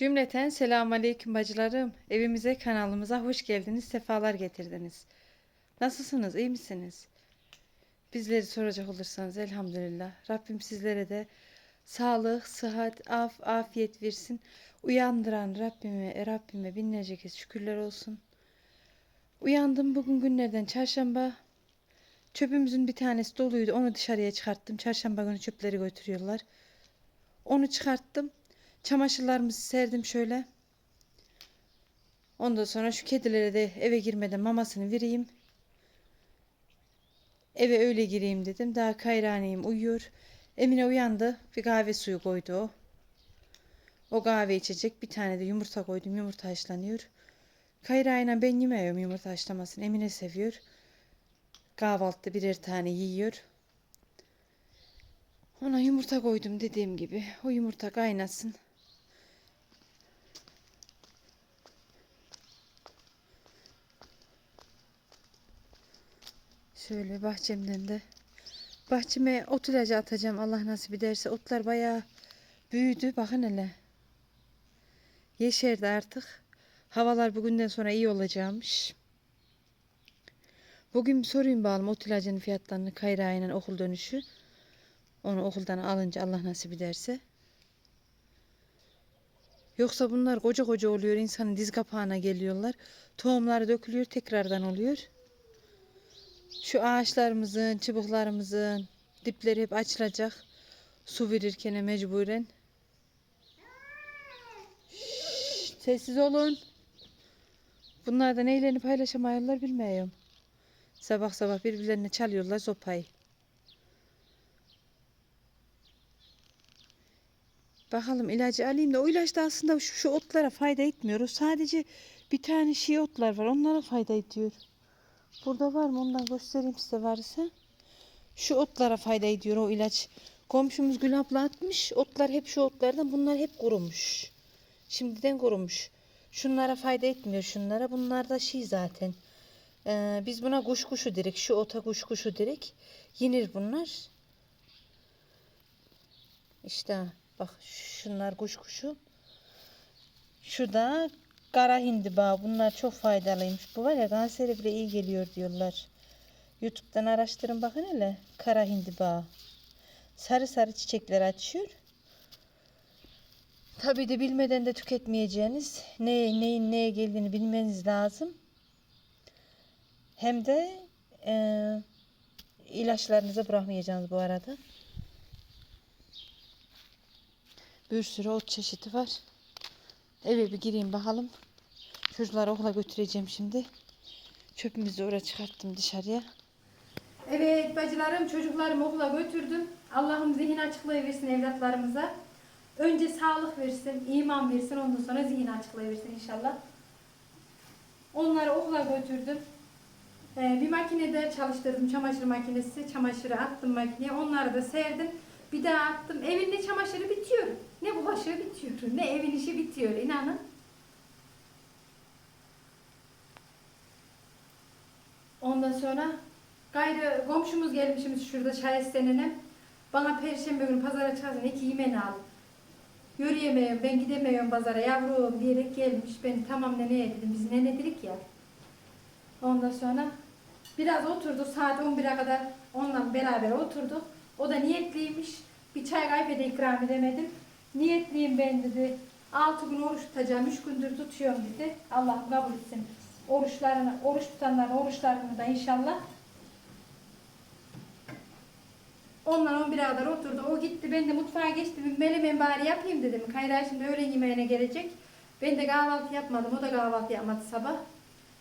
Cümleten selamun aleyküm bacılarım. Evimize kanalımıza hoş geldiniz. Sefalar getirdiniz. Nasılsınız? iyi misiniz? Bizleri soracak olursanız elhamdülillah. Rabbim sizlere de sağlık, sıhhat, af, afiyet versin. Uyandıran Rabbime, Rabbime binlerce kez şükürler olsun. Uyandım bugün günlerden çarşamba. Çöpümüzün bir tanesi doluydu. Onu dışarıya çıkarttım. Çarşamba günü çöpleri götürüyorlar. Onu çıkarttım. Çamaşırlarımızı serdim şöyle. Ondan sonra şu kedilere de eve girmeden mamasını vereyim. Eve öyle gireyim dedim. Daha kayraniyim uyuyor. Emine uyandı. Bir kahve suyu koydu o. O kahve içecek. Bir tane de yumurta koydum. Yumurta haşlanıyor. Kayrayla ben yemiyorum yumurta haşlamasını. Emine seviyor. Kahvaltıda birer tane yiyor. Ona yumurta koydum dediğim gibi. O yumurta kaynasın. Şöyle bahçemden de bahçeme ot ilacı atacağım Allah nasip ederse. Otlar bayağı büyüdü. Bakın hele. Yeşerdi artık. Havalar bugünden sonra iyi olacakmış. Bugün bir sorayım bakalım ot ilacının fiyatlarını kayrağıyla okul dönüşü. Onu okuldan alınca Allah nasip ederse. Yoksa bunlar koca koca oluyor. insanın diz kapağına geliyorlar. Tohumları dökülüyor. Tekrardan oluyor. Şu ağaçlarımızın, çubuklarımızın dipleri hep açılacak. Su verirken mecburen. Şşş, sessiz olun. Bunlar da neylerini paylaşamıyorlar bilmiyorum. Sabah sabah birbirlerine çalıyorlar sopayı. Bakalım ilacı alayım da o ilaç da aslında şu, şu otlara fayda etmiyor. O sadece bir tane şey otlar var. Onlara fayda ediyor. Burada var mı? Ondan göstereyim size varsa. Şu otlara fayda ediyor o ilaç. Komşumuz Gül abla atmış. Otlar hep şu otlardan. Bunlar hep kurumuş. Şimdiden kurumuş. Şunlara fayda etmiyor şunlara. Bunlar da şey zaten. Ee, biz buna kuş kuşu direk. Şu ota kuş kuşu direk. Yenir bunlar. İşte bak şunlar kuş kuşu. Şu da kara hindiba. Bunlar çok faydalıymış. Bu var ya kansere bile iyi geliyor diyorlar. Youtube'dan araştırın bakın hele. Kara hindiba. Sarı sarı çiçekler açıyor. Tabii de bilmeden de tüketmeyeceğiniz ne, neyin neye geldiğini bilmeniz lazım. Hem de e, ilaçlarınızı bırakmayacaksınız bu arada. Bir sürü ot çeşidi var. Eve bir gireyim bakalım. Çocukları okula götüreceğim şimdi. Çöpümüzü oraya çıkarttım dışarıya. Evet bacılarım çocuklarımı okula götürdüm. Allah'ım zihin açıklığı versin evlatlarımıza. Önce sağlık versin, iman versin ondan sonra zihin açıklığı versin inşallah. Onları okula götürdüm. Ee, bir makinede çalıştırdım çamaşır makinesi. Çamaşırı attım makineye. Onları da serdim. Bir daha attım. Evin çamaşırı bitiyor. Ne bulaşığı bitiyor. Ne evin işi bitiyor. inanın. Ondan sonra gayrı komşumuz gelmişimiz şurada Şahistan'ına. Bana perşembe günü pazara çıkarsın iki yemen al. Yürüyemiyorum ben gidemiyorum pazara yavrum diyerek gelmiş. Ben tamam ne ne dedim biz ne ne dedik ya. Ondan sonra biraz oturduk saat 11'e kadar onunla beraber oturduk. O da niyetliymiş. Bir çay kahve ikram edemedim. Niyetliyim ben dedi. 6 gün oruç tutacağım. 3 gündür tutuyorum dedi. Allah kabul etsin. Oruçlarını, oruç tutanların oruçlarını da inşallah. Ondan 11'e kadar oturdu. O gitti. Ben de mutfağa geçtim. Bir Melemen bari yapayım dedim. Kayra şimdi öğlen yemeğine gelecek. Ben de kahvaltı yapmadım. O da kahvaltı yapmadı sabah.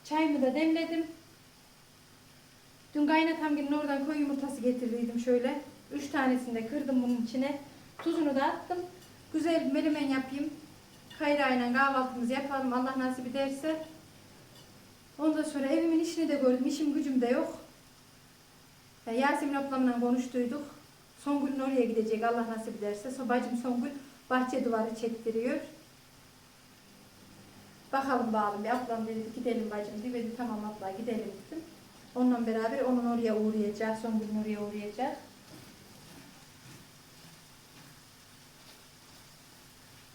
Çayımı da demledim. Dün kaynatam gelin oradan koyu yumurtası getirdiydim şöyle. Üç tanesini de kırdım bunun içine. Tuzunu da attım. Güzel bir melemen yapayım. Kayrayla kahvaltımızı yapalım Allah nasip ederse. Ondan sonra evimin işini de gördüm. İşim gücüm de yok. Ya Yasemin ablamla konuştuyduk. Songül'ün oraya gidecek Allah nasip ederse. So, bacım Songül bahçe duvarı çektiriyor. Bakalım bakalım bir ablam dedi gidelim bacım dedi tamam abla gidelim dedim. Onunla beraber onun oraya uğrayacak, Songül'ün oraya uğrayacak.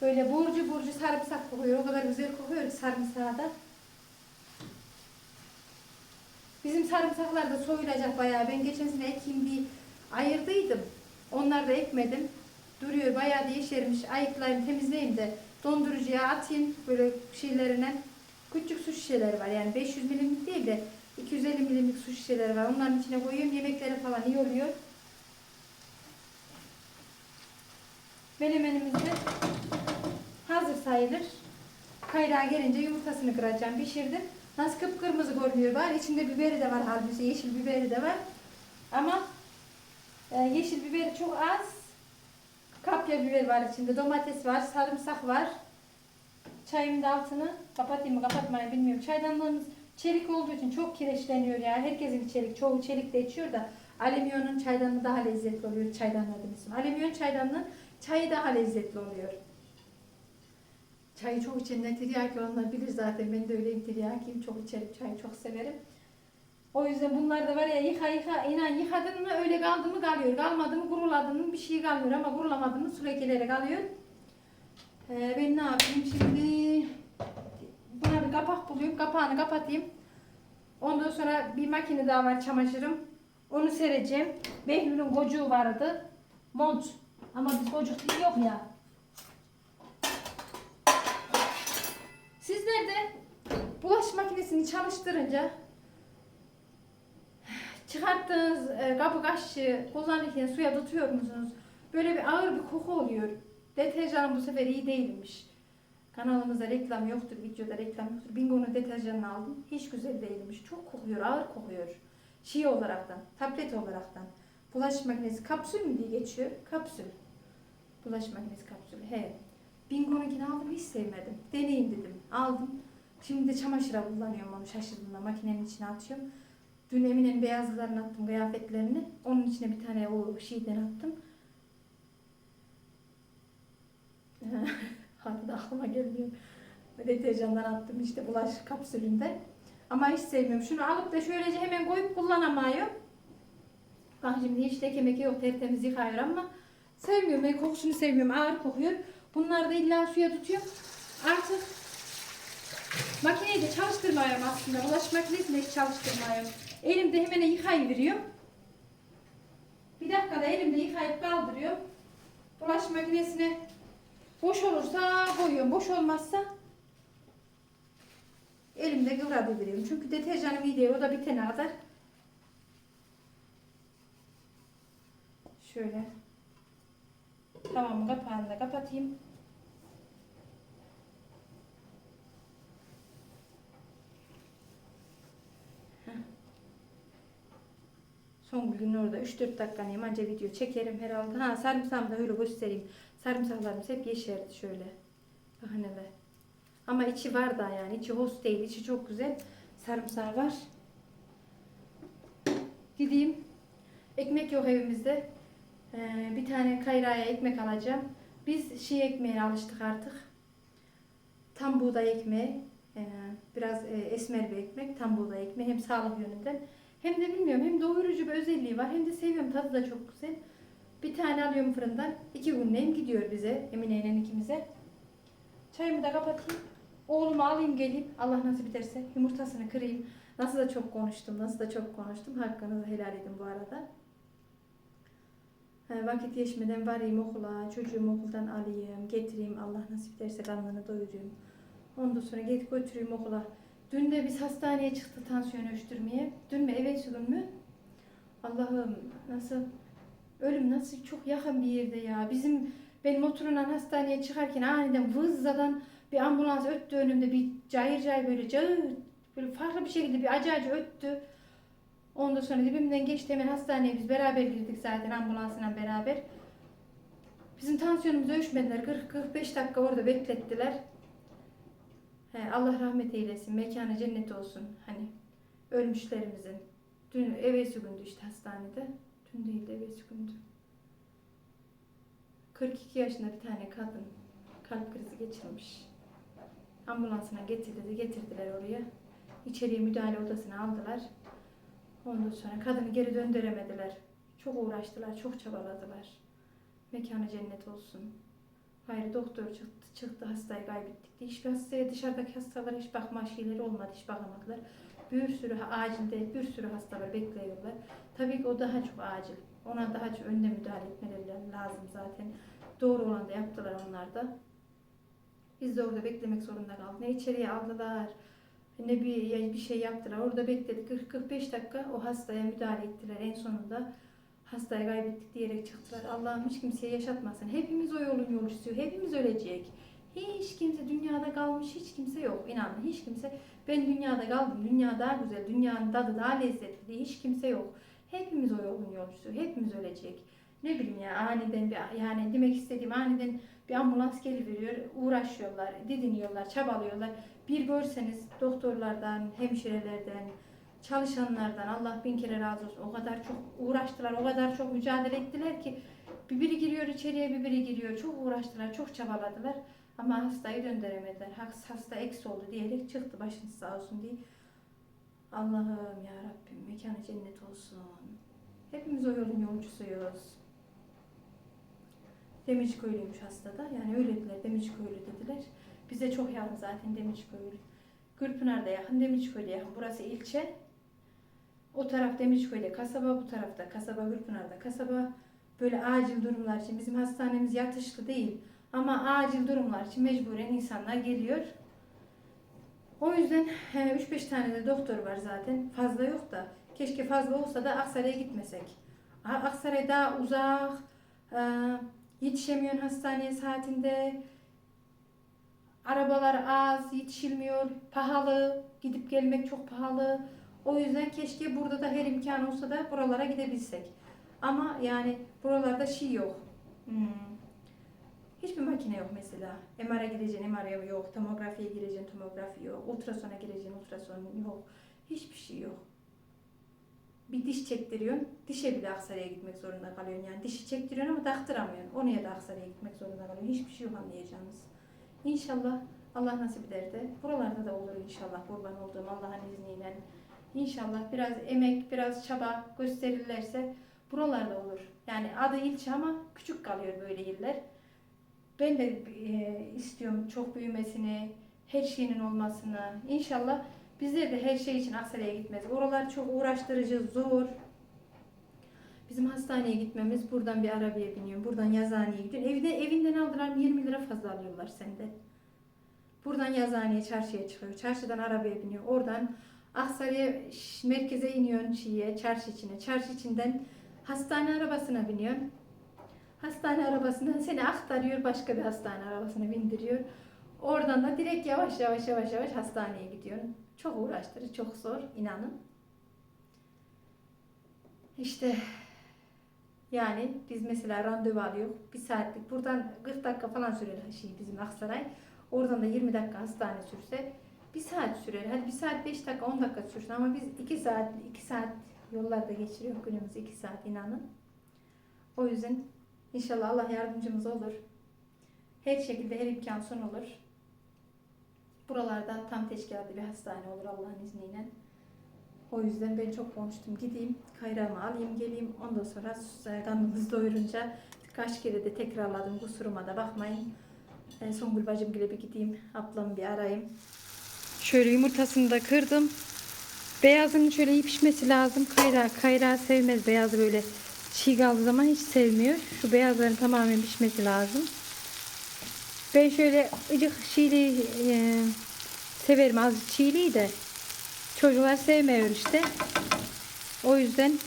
Böyle burcu burcu sarımsak kokuyor. O kadar güzel kokuyor ki sarımsağı da. Bizim sarımsaklar da soyulacak bayağı. Ben geçen sene ekeyim diye ayırdıydım. Onları da ekmedim. Duruyor bayağı da yeşermiş. Ayıklayayım, temizleyeyim de dondurucuya atayım böyle şeylerine. Küçük su şişeleri var yani 500 milimlik değil de 250 milimlik su şişeleri var. Onların içine koyuyorum. Yemeklere falan iyi oluyor. Menemenimiz de hazır sayılır. Kayrağı gelince yumurtasını kıracağım. Pişirdim. Nasıl kıpkırmızı görünüyor var. İçinde biberi de var halbuki. Yeşil biberi de var. Ama e, yeşil biberi çok az. Kapya biber var içinde. Domates var. Sarımsak var. Çayımın da altını kapatayım mı kapatmayayım bilmiyorum. Çaydanlığımız çelik olduğu için çok kireçleniyor ya. Herkesin çelik. Çoğu çelik de içiyor da alüminyonun çaydanlığı daha lezzetli oluyor. Çaydanlığı demişim. Alüminyon çaydanlığı çayı daha lezzetli oluyor. Çayı çok içenler tiryaki olanlar bilir zaten. Ben de öyleyim tiryakiyim. Çok içerim çayı çok severim. O yüzden bunlar da var ya yıka yıka inan yıkadın mı öyle kaldı mı kalıyor. Kalmadı mı kuruladın mı bir şey kalmıyor ama kurulamadın mı su lekeleri kalıyor. Ee, ben ne yapayım şimdi? Buna bir kapak buluyorum. Kapağını kapatayım. Ondan sonra bir makine daha var çamaşırım. Onu sereceğim. Behlül'ün kocuğu vardı. Mont. Ama biz kocuk değil yok ya. Sizler de bulaşık makinesini çalıştırınca çıkarttığınız e, kabı kaşığı kullanırken suya tutuyor musunuz? Böyle bir ağır bir koku oluyor. Deterjanım bu sefer iyi değilmiş. Kanalımızda reklam yoktur, videoda reklam yoktur. Bingo'nun deterjanını aldım. Hiç güzel değilmiş. Çok kokuyor, ağır kokuyor. Şey olaraktan, tablet olaraktan. Bulaşık makinesi kapsül mü diye geçiyor? Kapsül. Bulaşık makinesi kapsülü. He. Bingo'nunkini aldım hiç sevmedim. Deneyeyim dedim. Aldım. Şimdi de çamaşıra kullanıyorum onu şaşırdığımda. Makinenin içine atıyorum. Dün Emine'nin beyazlarını attım kıyafetlerini. Onun içine bir tane o şeyden attım. Hadi de aklıma gelmiyor. Deterjandan attım işte bulaşık kapsülünde. Ama hiç sevmiyorum. Şunu alıp da şöylece hemen koyup kullanamıyorum. Bak şimdi hiç leke yok tertemiz yıkıyor ama sevmiyorum. Ben kokusunu sevmiyorum. Ağır kokuyor. Bunları da illa suya tutuyorum. Artık makineyi de çalıştırmıyorum aslında. Bulaşık makinesini hiç çalıştırmıyorum. Elimde hemen yıkayıveriyorum. Bir dakikada elimde yıkayıp kaldırıyorum. Bulaşık makinesine boş olursa koyuyorum. Boş olmazsa elimde kıvratıveriyorum. Çünkü deterjanım iyi değil. O da bitene kadar. Şöyle. Tamam kapağını da kapatayım. Son gün orada 3-4 dakikanıyım anca video çekerim herhalde. Ha sarımsağımı da öyle göstereyim. Sarımsaklarımız hep yeşerdi şöyle. Bakın hele. Ama içi var da yani. içi hoş değil. içi çok güzel. Sarımsağı var. Gideyim. Ekmek yok evimizde. Ee, bir tane kayraya ekmek alacağım. Biz şey ekmeğine alıştık artık. Tam buğday ekmeği. Ee, biraz e, esmer bir ekmek. Tam buğday ekmeği. Hem sağlık yönünden. Hem de bilmiyorum hem doyurucu bir özelliği var. Hem de seviyorum. Tadı da çok güzel. Bir tane alıyorum fırından. iki günleyim gidiyor bize. Emine ile ikimize. Çayımı da kapatayım. Oğlumu alayım geleyim. Allah nasip ederse yumurtasını kırayım. Nasıl da çok konuştum. Nasıl da çok konuştum. Hakkınızı helal edin bu arada. Ha, vakit geçmeden varayım okula, çocuğumu okuldan alayım, getireyim, Allah nasip ederse karnını doyurayım. Ondan sonra git götüreyim okula. Dün de biz hastaneye çıktı tansiyon ölçtürmeye. Dün mü evet gün mü? Allah'ım nasıl ölüm nasıl çok yakın bir yerde ya. Bizim ben motorundan hastaneye çıkarken aniden vızzadan bir ambulans öttü önümde bir cayır cayır böyle cayır böyle farklı bir şekilde bir acı acı öttü. Ondan sonra dibimden geçti hemen hastaneye biz beraber girdik zaten ambulansla beraber. Bizim tansiyonumuzu ölçmediler. 40-45 dakika orada beklettiler. Allah rahmet eylesin. Mekanı cennet olsun. Hani ölmüşlerimizin. Dün evvelsi gündü işte hastanede. Dün değil de evvelsi gündü. 42 yaşında bir tane kadın kalp krizi geçirmiş. Ambulansına getirdi, getirdiler oraya. İçeriye müdahale odasına aldılar. Ondan sonra kadını geri döndüremediler. Çok uğraştılar, çok çabaladılar. Mekanı cennet olsun. Gayrı doktor çıktı, çıktı hastayı kaybettik diye. Hiçbir hastaya dışarıdaki hastalara hiç bakma şeyleri olmadı, hiç bakamadılar. Bir sürü acilde bir sürü hasta var bekliyorlar. Tabii ki o daha çok acil. Ona daha çok önde müdahale etmeleri lazım zaten. Doğru olan da yaptılar onlar da. Biz de orada beklemek zorunda kaldık. Ne içeriye aldılar, ne bir bir şey yaptılar. Orada bekledik. 40-45 dakika o hastaya müdahale ettiler. En sonunda hastayı kaybettik diyerek çıktılar. Allah'ım hiç kimseye yaşatmasın. Hepimiz o yolun yolcusu. Hepimiz ölecek. Hiç kimse dünyada kalmış hiç kimse yok. İnanın hiç kimse. Ben dünyada kaldım. Dünya daha güzel. Dünyanın tadı daha lezzetli diye hiç kimse yok. Hepimiz o yolun yolcusu. Hepimiz ölecek. Ne bileyim ya aniden bir yani demek istediğim aniden bir ambulans geliveriyor. Uğraşıyorlar, didiniyorlar, çabalıyorlar. Bir görseniz doktorlardan, hemşirelerden, çalışanlardan Allah bin kere razı olsun. O kadar çok uğraştılar, o kadar çok mücadele ettiler ki bir biri giriyor içeriye, bir biri giriyor. Çok uğraştılar, çok çabaladılar. Ama hastayı döndüremediler. Hasta, eksi oldu diyerek çıktı başınız sağ olsun diye. Allah'ım ya Rabbim mekanı cennet olsun. Hepimiz o yolun yolcusuyuz. Demirciköylüymüş hastada. Yani öyle dediler. Demirciköylü dediler. Bize çok yakın zaten Demirciköylü. Gülpınar'da yakın, Demirciköylü yakın. Burası ilçe. O taraf Demirciköylü kasaba, bu tarafta kasaba, Gülpınar'da kasaba. Böyle acil durumlar için bizim hastanemiz yatışlı değil. Ama acil durumlar için mecburen insanlar geliyor. O yüzden he, 3-5 tane de doktor var zaten. Fazla yok da. Keşke fazla olsa da Aksaray'a gitmesek. Aksaray daha uzak. e, Yetişemiyorsun hastaneye saatinde. Arabalar az, yetişilmiyor. Pahalı. Gidip gelmek çok pahalı. O yüzden keşke burada da her imkan olsa da buralara gidebilsek. Ama yani buralarda şey yok. Hmm. Hiçbir makine yok mesela. MR'a gireceksin, MR yok. Tomografiye gireceksin, tomografi yok. Ultrasona gireceksin, ultrason yok. Hiçbir şey yok. Bir diş çektiriyorsun, dişe bile Aksaray'a gitmek zorunda kalıyorsun. Yani dişi çektiriyorsun ama taktıramıyorsun. Oraya da Aksaray'a gitmek zorunda kalıyorsun. Hiçbir şey yok anlayacağınız. İnşallah Allah nasip eder de buralarda da olur inşallah kurban olduğum Allah'ın izniyle. İnşallah biraz emek, biraz çaba gösterirlerse buralarda olur. Yani adı ilçe ama küçük kalıyor böyle iller. Ben de e, istiyorum çok büyümesini, her şeyinin olmasını. İnşallah bizler de her şey için Aksaray'a gitmez. Oralar çok uğraştırıcı, zor. Bizim hastaneye gitmemiz buradan bir arabaya biniyorum. Buradan yazıhaneye gidiyorum. Evde, evinden aldılar 20 lira fazla alıyorlar sende. Buradan yazıhaneye, çarşıya çıkıyor. Çarşıdan arabaya biniyor. Oradan Aksaray'a merkeze iniyorsun şiye, çarşı içine. Çarşı içinden hastane arabasına biniyorsun. Hastane arabasından seni aktarıyor başka bir hastane arabasına bindiriyor. Oradan da direkt yavaş yavaş yavaş yavaş hastaneye gidiyorsun. Çok uğraştırıcı, çok zor inanın. İşte yani biz mesela randevu alıyor. Bir saatlik buradan 40 dakika falan sürer şey bizim Aksaray. Oradan da 20 dakika hastane sürse bir saat sürer. Hadi bir saat 5 dakika 10 dakika sürsün ama biz 2 saat 2 saat yollarda geçiriyor günümüz 2 saat inanın. O yüzden İnşallah Allah yardımcımız olur. Her şekilde her imkan son olur. Buralarda tam teşkilatlı bir hastane olur Allah'ın izniyle. O yüzden ben çok konuştum. Gideyim, kayrağımı alayım, geleyim. Ondan sonra karnımızı doyurunca kaç kere de tekrarladım. Kusuruma da bakmayın. E, Songül bacım gibi bir gideyim. Ablamı bir arayayım. Şöyle yumurtasını da kırdım. Beyazının şöyle iyi pişmesi lazım. Kayra, kayra sevmez. Beyazı böyle çiğ kaldığı zaman hiç sevmiyor. Şu beyazların tamamen pişmesi lazım. Ben şöyle ıcık çiğli e, severim az çiğliyi de. Çocuklar sevmiyor işte. O yüzden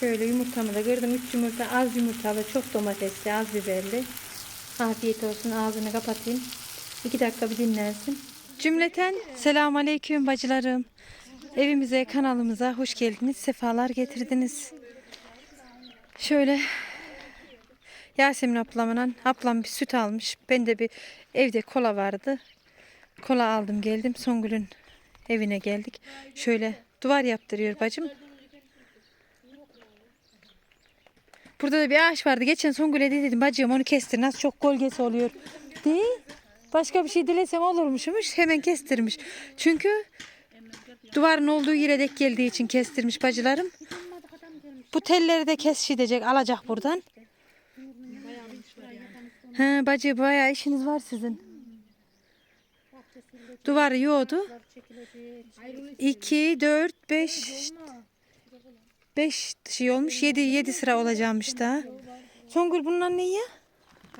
şöyle yumurtamı da kırdım. 3 yumurta az yumurtalı, çok domatesli, az biberli. Afiyet olsun. Ağzını kapatayım. 2 dakika bir dinlensin. Cümleten selamun aleyküm bacılarım. Evimize, kanalımıza hoş geldiniz. Sefalar getirdiniz. Şöyle Yasemin ablamla ablam bir süt almış. Ben de bir evde kola vardı. Kola aldım geldim. Songül'ün evine geldik. Şöyle duvar yaptırıyor bacım. Burada da bir ağaç vardı. Geçen Songül'e de dedim bacım onu kestir. Nasıl çok gölgesi oluyor. Değil. Başka bir şey dilesem olurmuşmuş. Hemen kestirmiş. Çünkü duvarın olduğu yere dek geldiği için kestirmiş bacılarım. Bu telleri de kes edecek, alacak buradan. He bacı bayağı işiniz var sizin. Duvarı yoğdu. Çekilecek. 2, 4, 5, 5 şey olmuş. 7, 7 sıra olacakmış daha. Songül bunlar ne ya?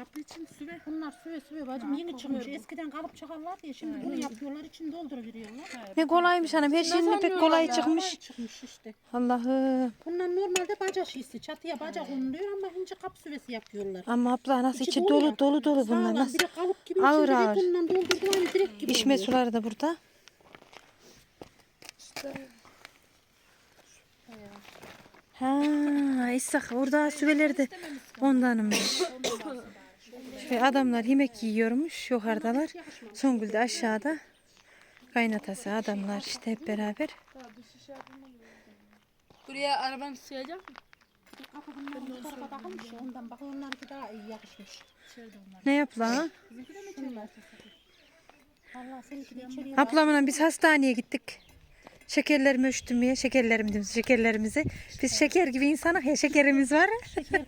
Kapı için süve. Bunlar süve süve bacım yeni çıkmış. Eskiden kalıp çakarlar diye şimdi bunu yapıyorlar için dolduruveriyorlar. Ne kolaymış hanım. Her şeyin pek kolay çıkmış. Kolay çıkmış işte. Allah'ım. Bunlar normalde baca şişsi. Çatıya baca konuluyor ama ince kap süvesi yapıyorlar. Ama abla nasıl içi İçi dolu ya. dolu dolu bunlar. Sağlam, Nasıl? Bir de kalıp gibi Ağır içinde ağır. bundan doldurduğu aynı direkt gibi İçme oluyor. suları da burada. Ha, İshak orada süveleri de ondanmış. Ve adamlar yemek yiyormuş yukarıdalar. Songül de aşağıda. Kaynatası adamlar işte hep beraber. Buraya arabanı sığacak mı? Ondan bak onlarınki daha iyi yakışmış. Ne yapla? Ablamla biz hastaneye gittik. Şekerlerimi ölçtürmeye, şekerlerim dedim, şekerlerimizi. Biz şeker gibi insanız ya, şekerimiz var. şeker.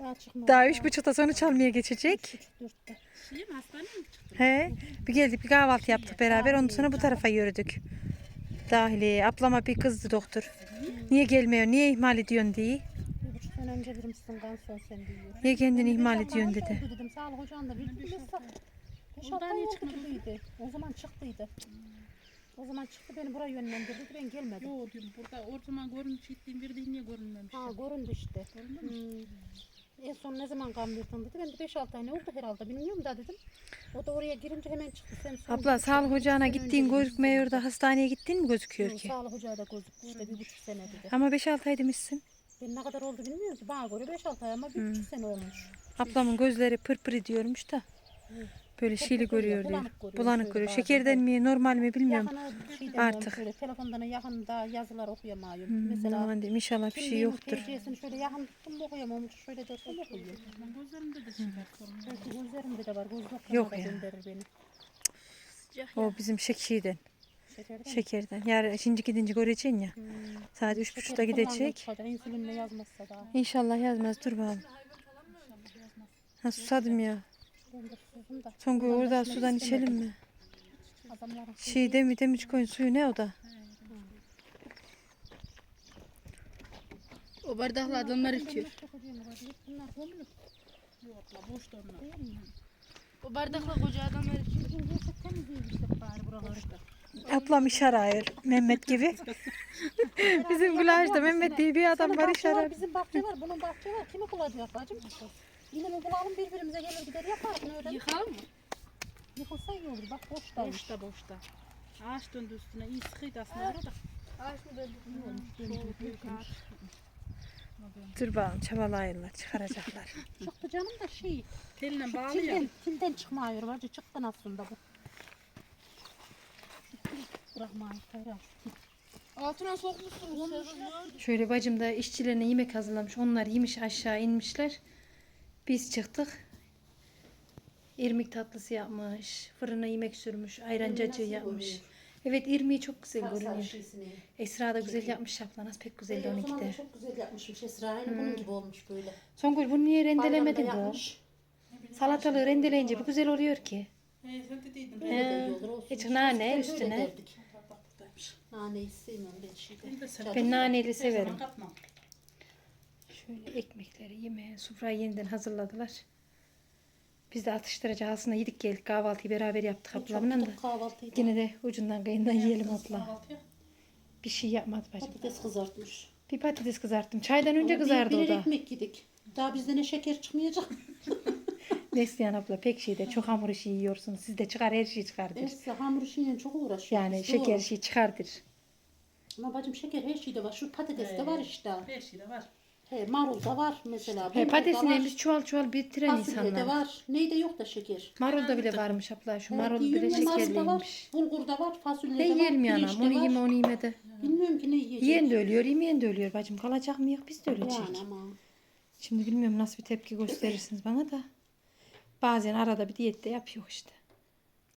Daha çıkmadı. Daha üç buçukta sonuç almaya geçecek. Dörtte. Şey mi hastaneye mi çıktın? He, bir geldik bir kahvaltı yaptık beraber. Ondan sonra bu tarafa yürüdük. Dahiliye. Ablama bir kızdı doktor. Niye gelmiyor, niye ihmal ediyorsun diye. Bir buçuk sene önce girmişsin kanser sen diyor. Niye kendini ihmal ediyorsun dedi. Dedim sağlık ocağında bir bir beş Beş ay niye gibiydi. O zaman çıktıydı. O zaman çıktı beni buraya yönlendirdi ben gelmedim. Yok diyorum burada o zaman görünmüş gittiğim bir de niye görünmemiş? Ha göründü işte. Hmm. Son ne zaman verdin dedi. Ben de 5-6 ay ne oldu herhalde bilmiyorum da dedim. O da oraya girince hemen çıktı. Sen son Abla sağlık ocağına gittiğin gözükmüyor da hastaneye gittin mi gözüküyor ki? Sağlık ocağı da gözüktü işte bir buçuk sene dedi. Ama 5-6 ay demişsin. Ben ne kadar oldu bilmiyorum ki. Bana göre 5-6 ay ama bir buçuk sene olmuş. Ablamın gözleri pırpır ediyormuş da. Böyle şeyli görüyor diyor. Bulanık görüyor. Şekerden mi normal mi bilmiyorum. Yakına şey Artık. Artık. Şöyle, telefondan yakında yazılar okuyamıyorum. Hmm, Mesela aman diyeyim inşallah bir şey yoktur. TC'sini şöyle yakın tuttum da okuyamam. Şöyle de. Ben gözlerimde de sorun. Belki gözlerimde de var. Göz doktoruna Yok ya. gönderir beni. Sıcak ya. O bizim şekerden. Şekerden. Şekerden. Yarın şimdi gidince göreceksin ya. Hmm. Saat üç buçukta gidecek. insülinle yazmazsa da. İnşallah yazmaz. Dur bakalım. Ha susadım ya. Ben de susuzum da. Songül orada sudan içelim mi? Adamların Şey demi demiş koyun suyu ne o da? O bardakla adamlar içiyor. Bunlar gömülük Yok la boş da onlar. değil mi? O bardakla koca adamlar içiyor. Bugün gelsek temizleyebilsek bari buraları. Ablam iş arıyor. Mehmet gibi. bizim plajda Mehmet diye bir adam var bahçe arar. bizim bahçe var, bunun bahçe var. Kimi bulacak bacım? Yine mi bulalım birbirimize gelir gider yaparız öyle? Yıkalım mı? Yıkılsa iyi olur bak boştaymış. Boşta boşta. Ağaç döndü üstüne. İyi sıkıydı aslında burada. Ağaç mı döndü? Dur bakalım çabalayırlar çıkaracaklar. Çıktı canım da şey. Teline bağlı ya. tilden, tilden çıkmıyor bacı çıktın aslında bu. Hayır. Altına sokmuşsunuz. Şöyle bacım da işçilerine yemek hazırlamış. Onlar yemiş aşağı inmişler. Biz çıktık. İrmik tatlısı yapmış. Fırına yemek sürmüş. Ayran cacığı yapmış. Evet irmiği çok güzel görünüyor. Esra da güzel yapmış şaplanaz. Pek güzeldi o onunki de. çok güzel yapmışmış Esra. Aynı bunun gibi olmuş böyle. Songül bunu niye rendelemedin bu? Salatalığı rendeleyince bir güzel oluyor ki. He sen de değildin. Böyle de iyi olur olsun. Hiç nane üstüne. Naneyi sevmiyorum ben şeyde. Ben de sen. Ben naneli severim. Şöyle ekmekleri, yemeği, sofrayı yeniden hazırladılar. Biz de atıştıracak aslında yedik geldik kahvaltıyı beraber yaptık ablamla da. Yine de ucundan kıyından yiyelim abla. Kahvaltıya. Bir şey yapmadı bacım. Patates kızartmış. Bir patates kızarttım. Çaydan önce Ama bir- kızardı o birer da. ekmek yedik. Daha bizde ne şeker çıkmayacak. Neslihan abla pek şeyde çok hamur işi yiyorsunuz. Siz de çıkar her şey çıkardır. Hepsi hamur işiyle çok uğraşıyor. Yani şeker şey çıkardır. Ama bacım şeker her şeyde var. Şu patates de var işte. Her şeyde var. He, marul da var mesela. He, bulgur da patatesin var, biz çuval çuval bitiren Fasulye de insanlar. var. Neyde yok da şeker. Marul da bile varmış abla. Şu marul bile ben, marul da şekerliymiş. var. Bulgur da var. Fasulye Ben de var. yiyelim ya pirinç anam. de Onu var. yeme onu yeme de. Bilmiyorum ki ne yiyecek. Yiyen de ölüyor, yemeyen de ölüyor bacım. Kalacak mı yok biz de ölecek. Yani ama. Şimdi bilmiyorum nasıl bir tepki gösterirsiniz bana da. Bazen arada bir diyette yapıyor işte.